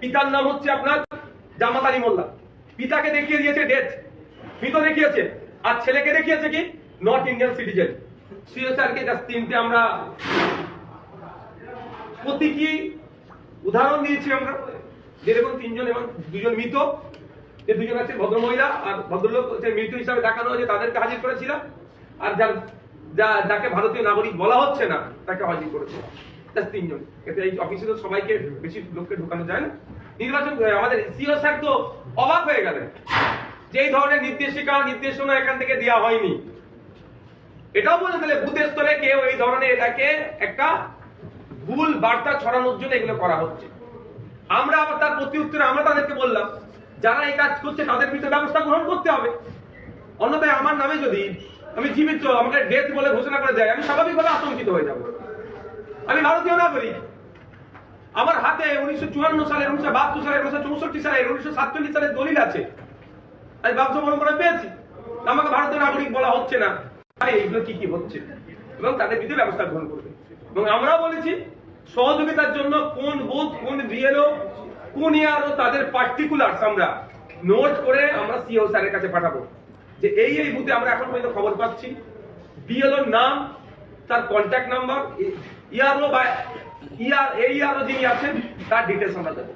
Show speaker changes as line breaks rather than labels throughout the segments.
পিতার নাম হচ্ছে আপনার জামাত আলী মোল্লা। পিতাকে দেখিয়ে দিয়েছে ডেথ মৃত দেখিয়েছে? আর ছেলেকে দেখিয়েছে কি? নট ইন্ডিয়ান সিটিজেন তিনটে আমরা প্রতীকী উদাহরণ দিয়েছি আমরা। যে দেখুন তিনজন এবং দুজন মৃত। যে দুজন আছে ভদ্রমহিলা আর ভদ্রলোক মৃত হিসাবে দেখানো হয়েছে, তাদেরকে হাজির করেছিলাম। আর যার যা যাকে ভারতীয় নাগরিক বলা হচ্ছে না, তাকে হাজির করেছে তিনজন। এতে এই অফিসে তো সবাইকে বেশি লোককে ঢুকানো যায় না। নির্বাচন আমাদের সিও স্যার তো অবাক হয়ে গেলেন যে ধরনের নির্দেশিকা, নির্দেশনা এখান থেকে দেওয়া হয়নি। এটাও বলে দিলে বুথের স্তরে কেউ এই ধরনের এটাকে একটা ভুল বার্তা ছড়ানোর জন্য এগুলো করা হচ্ছে। আমরা আবার তার প্রতি উত্তরে আমরা তাদেরকে বললাম, যারা এই কাজ করছে তাদের বিরুদ্ধে ব্যবস্থা গ্রহণ করতে হবে। অন্যথায় আমার নামে যদি আমি জীবিত, আমাকে ডেথ বলে ঘোষণা করে দেয়, আমি স্বাভাবিকভাবে আতঙ্কিত হয়ে যাব। আমি ভারতীয় নাগরিক। আমার হাতে উনিশশো চুয়ান্ন সালের, উনিশশো বাহাত্তর সালের, উনিশশো চৌষট্টি সালের, উনিশশো সাতচল্লিশ সালের দলিল আছে। আমি ব্যবসা মনে করে পেয়েছি। আমাকে ভারতীয় নাগরিক বলা হচ্ছে না। এইগুলো কি কি হচ্ছে? এবং তাদের বিরুদ্ধে ব্যবস্থা গ্রহণ করবে। এবং আমরাও বলেছি, সহযোগিতার জন্য কোন বুথ, কোন বিএলও কোন ইয়ারও তাদের পার্টিকুলার্স আমরা নোট করে আমরা সিও স্যারের কাছে পাঠাবো। যে এই এই বুথে আমরা এখন পর্যন্ত খবর পাচ্ছি। বিএলওর নাম তার কন্ট্যাক্ট নাম্বার ইয়ারও বা ইয়ার এই ইয়ারও যিনি আছেন, তার ডিটেলস আমরা দেবো।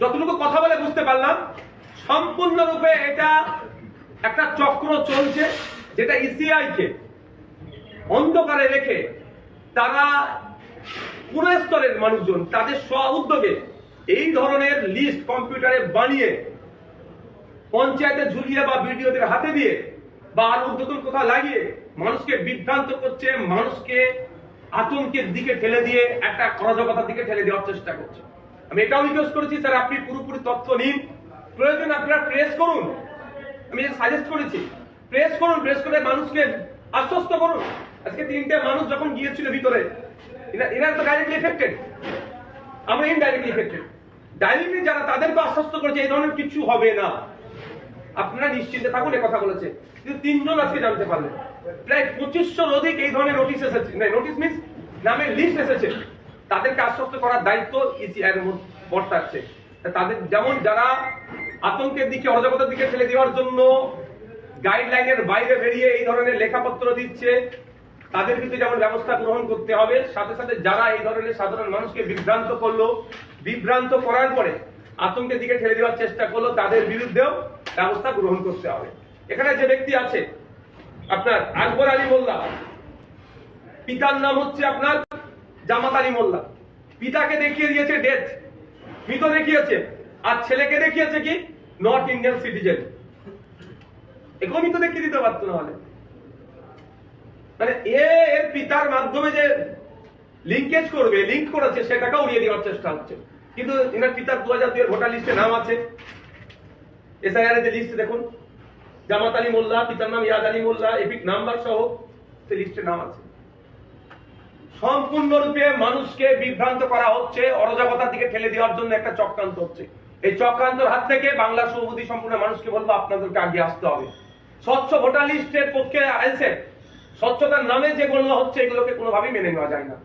যতটুকু কথা বলে বুঝতে পারলাম, সম্পূর্ণরূপে এটা একটা চক্র চলছে, যেটা ইসিআইকে অন্ধকারে রেখে তারা পুরো স্তরের মানুষজন, তাদের স্ব উদ্যোগে এই ধরনের লিস্ট কম্পিউটারে বানিয়ে পঞ্চায়েতে ঝুলিয়ে বা বিডিওদের হাতে দিয়ে বা আর উদ্যোতন কোথাও লাগিয়ে মানুষকে বিভ্রান্ত করছে, মানুষকে আতঙ্কের দিকে ঠেলে দিয়ে, একটা অরাজকতার দিকে ঠেলে দেওয়ার চেষ্টা করছে। আমি এটাও রিকোয়েস্ট করেছি, স্যার, আপনি পুরোপুরি তথ্য নিন। প্রয়োজন, আপনারা প্রেস করুন। আমি সাজেস্ট করেছি প্রেস করুন প্রেস করে মানুষকে আশ্বস্ত করুন। আজকে তিনটে মানুষ যখন গিয়েছিল ভিতরে, এরা তো ডাইরেক্টলি এফেক্টেড আমরা ইনডাইরেক্টলি এফেক্টেড ডাইরেক্টলি যারা তাদেরকে আশ্বস্ত করেছে, এই ধরনের কিছু হবে না। আপনারা নিশ্চিন্তে থাকুন কথা বলেছে। কিন্তু তিনজন আজকে জানতে পারলেন। প্রায় পঁচিশশোর অধিক এই ধরনের নোটিশ এসেছে। নোটিশ মিন্স নামের লিস্ট এসেছে। তাদেরকে আশ্বস্ত করার দায়িত্ব ইসিআই এর বর্তাচ্ছে। তাদের যেমন যারা আতঙ্কের দিকে, অরাজকতার দিকে ঠেলে দেওয়ার জন্য গাইডলাইনের বাইরে বেরিয়ে এই ধরনের লেখাপত্র দিচ্ছে, তাদের কিন্তু যেমন ব্যবস্থা গ্রহণ করতে হবে, সাথে সাথে যারা এই ধরনের সাধারণ মানুষকে বিভ্রান্ত করল, বিভ্রান্ত করার পরে আতঙ্কের দিকে ঠেলে দেওয়ার চেষ্টা করল, তাদের বিরুদ্ধেও ব্যবস্থা গ্রহণ করতে হবে। এখানে যে ব্যক্তি আছে, আপনার আকবর আলী মোল্লা। পিতার নাম হচ্ছে আপনার জামাত আলী মোল্লা। পিতাকে দেখিয়ে দিয়েছে ডেথ মৃত দেখিয়েছে? আর ছেলেকে দেখিয়েছে কি? নট ইন্ডিয়ান সিটিজেন এরকমই তো দেখিয়ে দিতে পারতো না হলে। মানে এ এর পিতার মাধ্যমে যে লিঙ্কেজ করবে লিঙ্ক করেছে, সেটাকে উড়িয়ে দেওয়ার চেষ্টা হচ্ছে। কিন্তু এনার পিতার দু হাজার দুই ভোটার লিস্টে নাম আছে। এসআইআর যে লিস্ট দেখুন, জামাত আলী মোল্লা, পিতার নাম ইয়াদ আলী মোল্লা, এপিক নাম্বার সহ লিস্টে নাম আছে। সম্পূর্ণরূপে মানুষকে বিভ্রান্ত করা হচ্ছে দিকে ঠেলে দেওয়ার জন্য একটা চক্রান্ত হচ্ছে। এই চক্রান্তর হাত থেকে বাংলা সভাপতি সম্পূর্ণ মানুষকে বলব, আপনাদেরকে আগে আসতে হবে। স্বচ্ছ ভোটার লিস্টের পক্ষে আইসে স্বচ্ছতার নামে যেগুলো হচ্ছে, এগুলোকে কোনোভাবেই মেনে নেওয়া যায় না।